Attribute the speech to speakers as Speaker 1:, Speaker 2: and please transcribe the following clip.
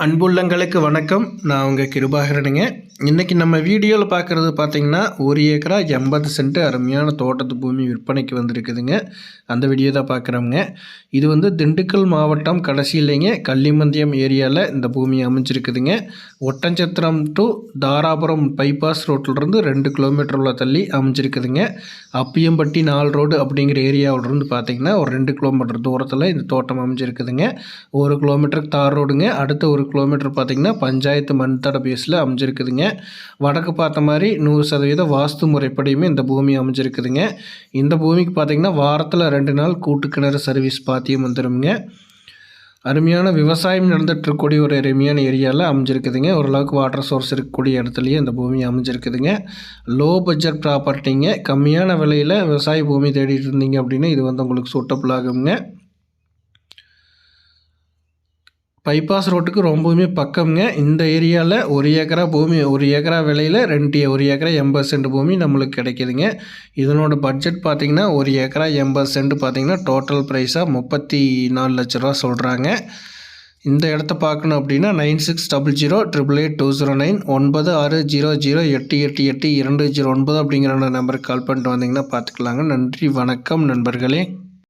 Speaker 1: அன்புள்ளங்களுக்கு வணக்கம். நான் உங்கள் கிருபாகரனுங்க. இன்றைக்கி நம்ம வீடியோவில் பார்க்குறது பார்த்திங்கன்னா ஒரு ஏக்கரா எண்பது சென்ட் அருமையான தோட்டத்து பூமி விற்பனைக்கு வந்திருக்குதுங்க. அந்த வீடியோ தான் பார்க்குறோங்க இது வந்து திண்டுக்கல் மாவட்டம் கடைசியிலேங்க கள்ளிமந்தியம் ஏரியாவில் இந்த பூமி அமைஞ்சிருக்குதுங்க. ஒட்டஞ்சத்திரம் டு தாராபுரம் பைபாஸ் ரோட்டிலிருந்து ரெண்டு கிலோமீட்டர் உள்ள தள்ளி அமைஞ்சிருக்குதுங்க. அப்பியம்பட்டி நாலு ரோடு அப்படிங்கிற ஏரியாவிலிருந்து பார்த்திங்கன்னா ஒரு ரெண்டு கிலோமீட்டர் தூரத்தில் இந்த தோட்டம் அமைஞ்சிருக்குதுங்க. ஒரு கிலோமீட்டருக்கு தார் ரோடுங்க அடுத்த ஒரு கிலோமீட்டர் பார்த்திங்கன்னா பஞ்சாயத்து மண்தட பேஸில் அமைஞ்சிருக்குதுங்க. வடக்கு பார்த்த மாதிரி நூறு சதவீத வாஸ்து முறைப்படியுமே இந்த பூமி அமைஞ்சிருக்குதுங்க. இந்த பூமிக்கு பார்த்திங்கன்னா வாரத்தில் ரெண்டு நாள் கூட்டுக்கிணறு சர்வீஸ் பாத்தியம் வந்துடுங்க அருமையான விவசாயம் நடந்துகிட்ருக்கக்கூடிய ஒரு அருமையான ஏரியாவில் அமைஞ்சிருக்குதுங்க. ஓரளவுக்கு வாட்டர் சோர்ஸ் இருக்கக்கூடிய இடத்துலையும் இந்த பூமி அமைஞ்சிருக்குதுங்க. லோ பட்ஜெட் ப்ராப்பர்ட்டிங்க கம்மியான விலையில் விவசாய பூமி தேடிட்டு இருந்தீங்க அப்படின்னா இது வந்து உங்களுக்கு சூட்டபுள் ஆகுங்க. பைபாஸ் ரோட்டுக்கு ரொம்பவுமே பக்கம்ங்க. இந்த ஏரியாவில் ஒரு ஏக்கரா பூமி ஒரு ஏக்கரா விலையில் ரெண்டு ஒரு ஏக்கரா எண்பது சென்ட் பூமி நம்மளுக்கு கிடைக்கிதுங்க. இதனோட பட்ஜெட் பார்த்திங்கன்னா ஒரு ஏக்கரா எண்பது சென்ட் பார்த்திங்கன்னா டோட்டல் ப்ரைஸாக முப்பத்தி நாலு லட்ச ரூபா சொல்கிறாங்க இந்த இடத்த பார்க்கணும் அப்படின்னா nine six double zero triple eight two zero nine ஒன்பது ஆறு ஜீரோ ஜீரோ எட்டு எட்டு எட்டு இரண்டு ஜீரோ ஒன்பது அப்படிங்கிற நம்பருக்கு கால் பண்ணிட்டு வந்தீங்கன்னா பார்த்துக்கலாங்க நன்றி வணக்கம் நண்பர்களே.